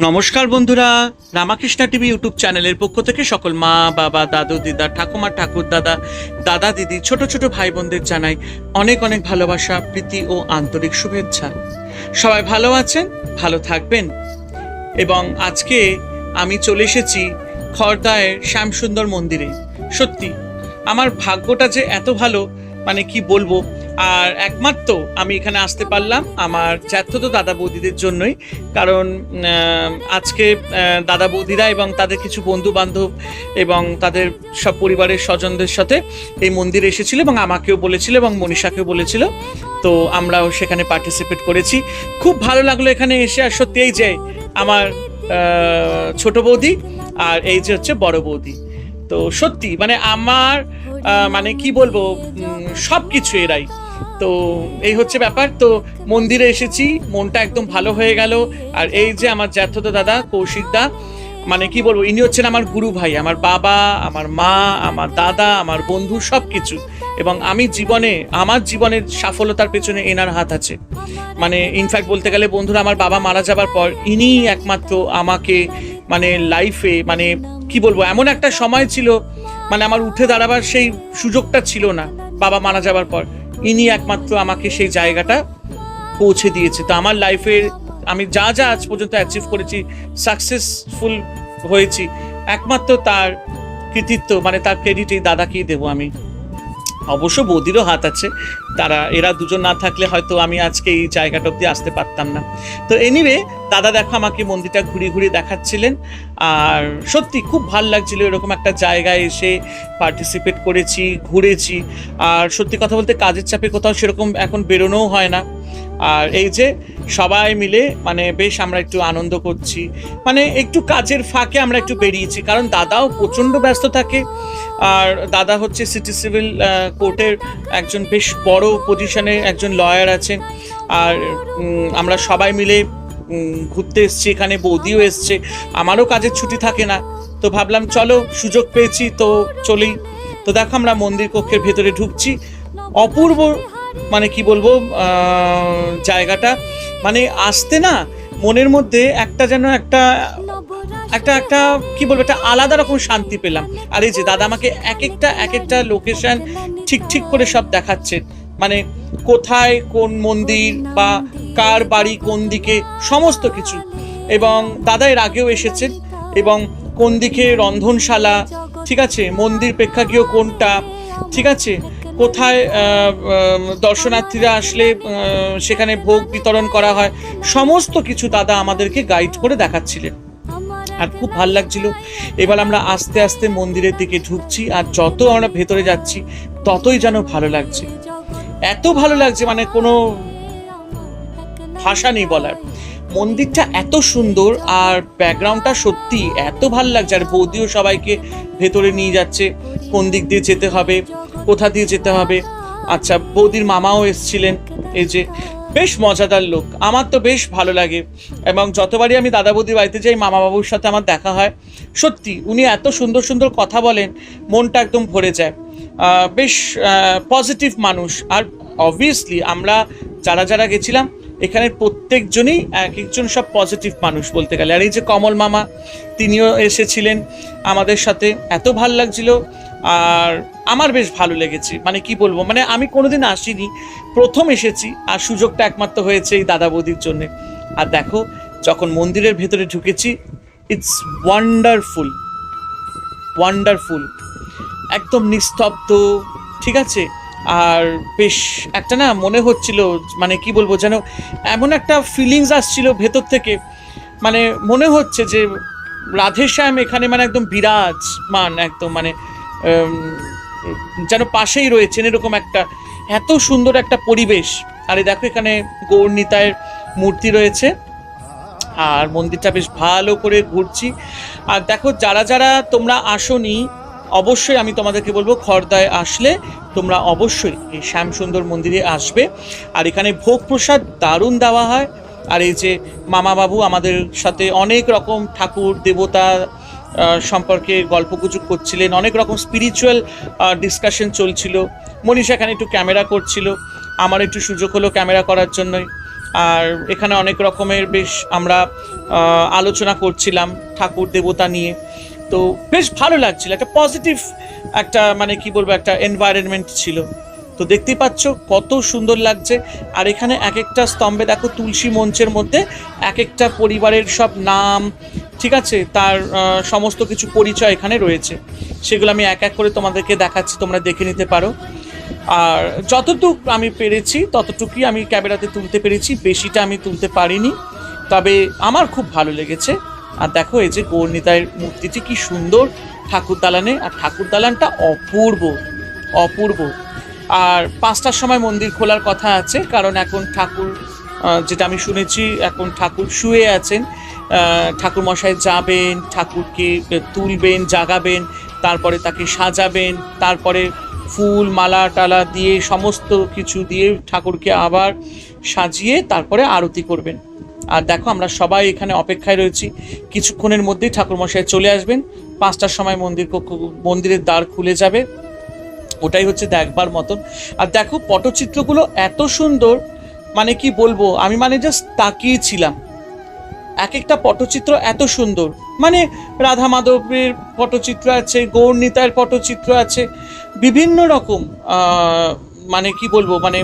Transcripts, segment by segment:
নমস্কার বন্ধুরা, Ramakrishna TV YouTube চ্যানেলের পক্ষ থেকে সকল মা, বাবা, দাদু, দিদা, ঠাকুমা, ঠাকুর, দাদা দাদা, দিদি, ছোট ছোট ভাই বোনদের জানাই অনেক অনেক ভালোবাসা, প্রীতি ও আন্তরিক শুভেচ্ছা। সবাই ভালো আছেন? ভালো থাকবেন? এবং আজকে আমি চলে এসেছি খর্দায়ের শ্যামসুন্দর মন্দিরে। সত্যি, আমার ভাগ্যটা যে এত ভালো মানে কি বলব? আর একমাত্র আমি এখানে আসতে পারলাম আমার জ্যাঠতো দাদা বৌদিদের জন্যই। কারণ আজকে দাদা বৌদিরা এবং তাদের কিছু বন্ধু বান্ধব এবং তাদের সব পরিবারের স্বজনদের সাথে এই মন্দিরে এসেছিল এবং আমাকেও বলেছিল এবং মনীষাকেও বলেছিল। তো আমরাও সেখানে পার্টিসিপেট করেছি। খুব ভালো লাগল এখানে এসে আর সত্যি এই যে আমার ছোট বৌদি আর এই যে হচ্ছে বড় বৌদি। তো সত্যি মানে আমার মানে কি বলব সব কিছু এরাই। তো এই হচ্ছে ব্যাপার। তো মন্দিরে এসেছি, মনটা একদম ভালো হয়ে গেল। আর এই যে আমার জ্যাঠতো দাদা, কৌশিক দা মানে কি বলব, ইনি হচ্ছেন আমার গুরু ভাই, আমার বাবা, আমার মা, আমার দাদা, আমার বন্ধু সব কিছু এবং আমি জীবনে, আমার জীবনের সফলতার পেছনে এনার হাত আছে। মানে ইনফ্যাক্ট বলতে গেলে বন্ধুরা, আমার বাবা মারা যাবার পর ইনি একমাত্র আমাকে মানে লাইফে মানে কি বলব, এমন একটা সময় ছিল মানে আমার উঠে দাঁড়াবার সেই সুযোগটা ছিল না, বাবা মারা যাবার পর। ইনি একমাত্র আমাকে সেই জায়গাটা পৌঁছে দিয়েছে। তো আমার লাইফে আমি যা যা আজ পর্যন্ত অ্যাচিভ করেছি সাকসেসফুল হয়েছি, একমাত্র তার কৃতিত্ব মানে তার ক্রেডিট এই দাদাকেই দেবো আমি। অবশ্য বৌদিরও হাত আছে। তারা, এরা দুজন না থাকলে হয়তো আমি আজকে এই জায়গাটা অব্দি আসতে পারতাম না। তো এনিওয়ে দাদা দেখো আমাকে মন্দিরটা ঘুরে ঘুরে দেখাচ্ছিলেন। আর সত্যি খুব ভালো লাগছিল এরকম একটা জায়গায় এসে পার্টিসিপেট করেছি, ঘুরেছি। আর সত্যি কথা বলতে কাজের চাপে কোথাও সেরকম এখন বেরোনোও হয় না। আর এই যে সবাই মিলে মানে বেশ আমরা একটু আনন্দ করছি। মানে একটু কাজের ফাঁকে আমরা একটু বেরিয়েছি, কারণ দাদাও প্রচণ্ড ব্যস্ত থাকে। আর দাদা হচ্ছে সিটি সিভিল কোর্টের একজন বেশ বড় পজিশনে একজন লয়ার আছেন। আর আমরা সবাই মিলে ঘুরতে এসছি এখানে, বৌদিও এসছে। আমারও কাজের ছুটি থাকে না। তো ভাবলাম, চলো, সুযোগ পেয়েছি, তো চলেই তো দেখো, আমরা মন্দির কক্ষের ভেতরে ঢুকছি। অপূর্ব মানে কি বলব জায়গাটা। মানে আসতে না মনের মধ্যে একটা যেন একটা একটা একটা কি বলব, একটা আলাদা রকম শান্তি পেলাম। আর এই যে দাদা আমাকে এক একটা এক একটা লোকেশন ঠিক ঠিক করে সব দেখাচ্ছে। মানে কোথায় কোন মন্দির বা কার বাড়ি কোন দিকে সমস্ত কিছু। এবং দাদা এর আগেও এসেছেন এবং কোন দিকে রন্ধনশালা, ঠিক আছে, মন্দির প্রেক্ষাগৃহ কোনটা, ঠিক আছে কোথায় দর্শনার্থীরা আসলে সেখানে ভোগ বিতরণ করা হয়, সমস্ত কিছু দাদা আমাদেরকে গাইড করে দেখাচ্ছিলেন। আর খুব ভালো লাগছিল। এবার আমরা আস্তে আস্তে মন্দিরের দিকে ঢুকছি, আর যত আমরা ভেতরে যাচ্ছি, ততই যেন ভালো লাগছে। এত ভালো লাগছে মানে কোনো ভাষা নেই বলার। মন্দিরটা এত সুন্দর, আর ব্যাকগ্রাউন্ডটা সত্যি এত ভালো লাগছে। আর বৌদিও সবাইকে ভেতরে নিয়ে যাচ্ছে, কোন দিক দিয়ে যেতে হবে। কোথা দিয়ে যেতে হবে? আচ্ছা বৌদির মামাও এসছিলেন। এই যে, বেশ মজাদার লোক। আমার তো বেশ ভালো লাগে। এবং যতবারই আমি দাদা বৌদির বাড়িতে যাই মামা বাবুর সাথে আমার দেখা হয়, সত্যি উনি এত সুন্দর সুন্দর কথা বলেন, মনটা একদম ভরে যায়। বেশ পজিটিভ মানুষ। আর অবভিয়াসলি আমরা যারা যারা গেছিলাম এখানে প্রত্যেকজনই এক একজন সব পজিটিভ মানুষ বলতে গেলে। আর এই যে কমল মামা, তিনিও এসেছিলেন আমাদের সাথে। এত ভালো লাগছিল। আর আমার বেশ ভালো লেগেছে। মানে কি বলব মানে আমি কোনোদিন আসিনি, প্রথম এসেছি আর সুযোগটা একমাত্র হয়েছে এই দাদা বৌদির জন্য। আর দেখো, যখন মন্দিরের ভেতরে ঢুকেছি ইটস ওয়ান্ডারফুল ওয়ান্ডারফুল একদম নিস্তব্ধ, ঠিক আছে? আর বেশ একটা না মনে হচ্ছিল মানে কি বলব যেন, এমন একটা ফিলিংস আসছিল ভেতর থেকে। মানে মনে হচ্ছে যে রাধেশ্যাম এখানে মানে একদম বিরাজমান, একদম মানে যেন পাশেই রয়েছেন এরকম একটা, এত সুন্দর একটা পরিবেশ। আর দেখো এখানে গৌরনীতায়ের মূর্তি রয়েছে। আর মন্দিরটা বেশ ভালো করে ঘুরছি। আর দেখো, যারা যারা তোমরা আসনি, অবশ্যই আমি তোমাদেরকে বলব, খর্দায় আসলে তোমরা অবশ্যই এই শ্যামসুন্দর মন্দিরে আসবে। আর এখানে ভোগ প্রসাদ দারুণ দেওয়া হয়। আর এই যে মামাবাবু আমাদের সাথে অনেক রকম ঠাকুর, দেবতা সম্পর্কে গল্পগুজব করছিলেন, অনেক রকম স্পিরিচুয়াল ডিসকাশন চলছিল। মনীষা এখানে একটু ক্যামেরা করছিল, আমার একটু সুযোগ হলো ক্যামেরা করার জন্যই। আর এখানে অনেক রকমের বেশ আমরা আলোচনা করছিলাম ঠাকুর দেবতা নিয়ে। তো বেশ ভালো লাগছিল, একটা পজিটিভ একটা মানে কি বলব, একটা এনভায়রনমেন্ট ছিল। তো দেখতেই পাচ্ছ কত সুন্দর লাগছে। আর এখানে এক একটা স্তম্ভে দেখো তুলসী মঞ্চের মধ্যে এক একটা পরিবারের সব নাম ঠিক আছে, তার সমস্ত কিছু পরিচয় এখানে রয়েছে। সেগুলো আমি এক এক করে তোমাদেরকে দেখাচ্ছি, তোমরা দেখে নিতে পারো। আর যতটুকু আমি পেরেছি, ততটুকুই আমি ক্যামেরাতে তুলতে পেরেছি, বেশিটা আমি তুলতে পারিনি। তবে আমার খুব ভালো লেগেছে। আর দেখো, এই যে গৌরনিতায়ের মূর্তিটি কি সুন্দর ঠাকুর দালানে। আর ঠাকুর দালানটা অপূর্ব অপূর্ব। আর পাঁচটার সময় মন্দির খোলার কথা আছে, কারণ এখন ঠাকুর যেটা আমি শুনেছি, এখন ঠাকুর শুয়ে আছেন। ঠাকুর মশাই যাবেন, ঠাকুরকে তুলবেন, জাগাবেন, তারপরে তাকে সাজাবেন, তারপরে ফুল, মালা, টালা দিয়ে, সমস্ত কিছু দিয়ে ঠাকুরকে আবার সাজিয়ে তারপরে আরতি করবেন। আর দেখো আমরা সবাই এখানে অপেক্ষায় রয়েছি। কিছুক্ষণের মধ্যেই ঠাকুরমশাই চলে আসবেন। পাঁচটার সময় মন্দির মন্দিরের দ্বার খুলে যাবে। ওটাই হচ্ছে দেখবার মতন। আর দেখো পটচিত্রগুলো এত সুন্দর মানে কি বলব, আমি মানে জাস্ট তাকিয়েছিলাম এক একটা পটচিত্র এত সুন্দর। মানে রাধা মাধবের পটচিত্র আছে, গৌরনীতার পটচিত্র আছে, বিভিন্ন রকম মানে কি বলব মানে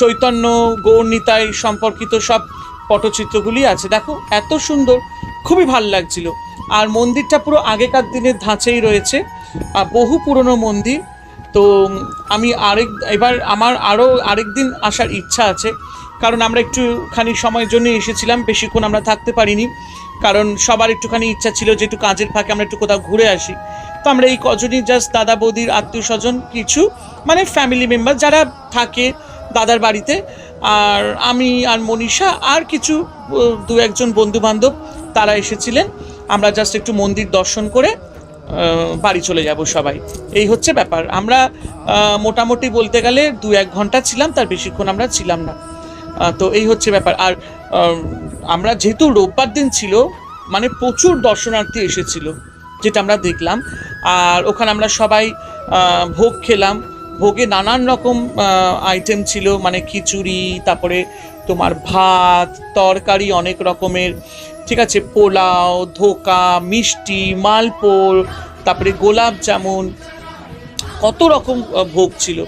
চৈতন্য, গৌরনীতায় সম্পর্কিত সব পটচিত্রগুলি আছে। দেখো, এত সুন্দর, খুবই ভালো লাগছিল। আর মন্দিরটা পুরো আগেকার দিনের ধাঁচেই রয়েছে বহু পুরনো মন্দির। তো, আমি আরেক, এবার আমার আরও আরেক দিন আসার ইচ্ছা আছে। কারণ আমরা একটুখানি সময়ের জন্য এসেছিলাম, বেশিক্ষণ আমরা থাকতে পারিনি। কারণ সবার একটুখানি ইচ্ছা ছিল যে একটু কাজের ফাঁকে আমরা একটু কোথাও ঘুরে আসি। তো আমরা এই কজনই জাস্ট দাদা বৌদির আত্মীয় স্বজন, কিছু মানে ফ্যামিলি মেম্বার যারা থাকে দাদার বাড়িতে, আর আমি আর মনীষা আর কিছু দু একজন বন্ধু বান্ধব তারা এসেছিলেন। আমরা জাস্ট একটু মন্দির দর্শন করে বাড়ি চলে যাব সবাই। এই হচ্ছে ব্যাপার। আমরা মোটামুটি বলতে গেলে দু এক ঘণ্টা ছিলাম, তার বেশিক্ষণ আমরা ছিলাম না। তো এই হচ্ছে ব্যাপার। আর আমরা যেহেতু রোববার দিন ছিল মানে প্রচুর দর্শনার্থী এসেছিল, যেটা আমরা দেখলাম। আর ওখানে আমরা সবাই ভোগ খেলাম। ভোগে নানান রকম আইটেম ছিল মানে খিচুড়ি, তারপরে তোমার ভাত, তরকারি অনেক রকমের। ঠিক আছে, পোলাও, ধোকা, মিষ্টি, মালপোর, তারপরে গোলাপ জামুন, কত রকম ভোগ ছিল।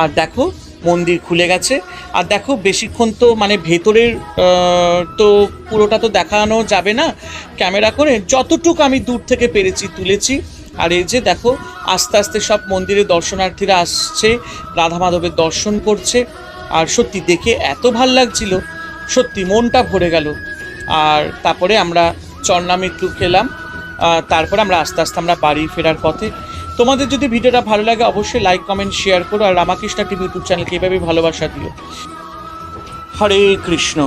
আর দেখো মন্দির খুলে গেছে। আর দেখো, বেশিক্ষণ তো মানে ভেতরের তো পুরোটা তো দেখানো যাবে না ক্যামেরা করে। যতটুকু আমি দূর থেকে পেরেছি, তুলেছি। আর এই যে দেখো, আস্তে আস্তে সব মন্দিরে দর্শনার্থীরা আসছে, রাধা মাধবের দর্শন করছে। আর সত্যি দেখে এত ভালো লাগছিল, সত্যি মনটা ভরে গেল। আর তারপরে আমরা চন্নামৃত্যু খেলাম তারপরে আমরা আস্তে আস্তে আমরা বাড়ি ফেরার পথে তোমাদের যদি ভিডিওটা ভালো লাগে, অবশ্যই লাইক কমেন্ট শেয়ার করো। আর রামাকৃষ্ণ টিভি ইউটিউব চ্যানেলকে এভাবে ভালোবাসা দিও। হরে কৃষ্ণ।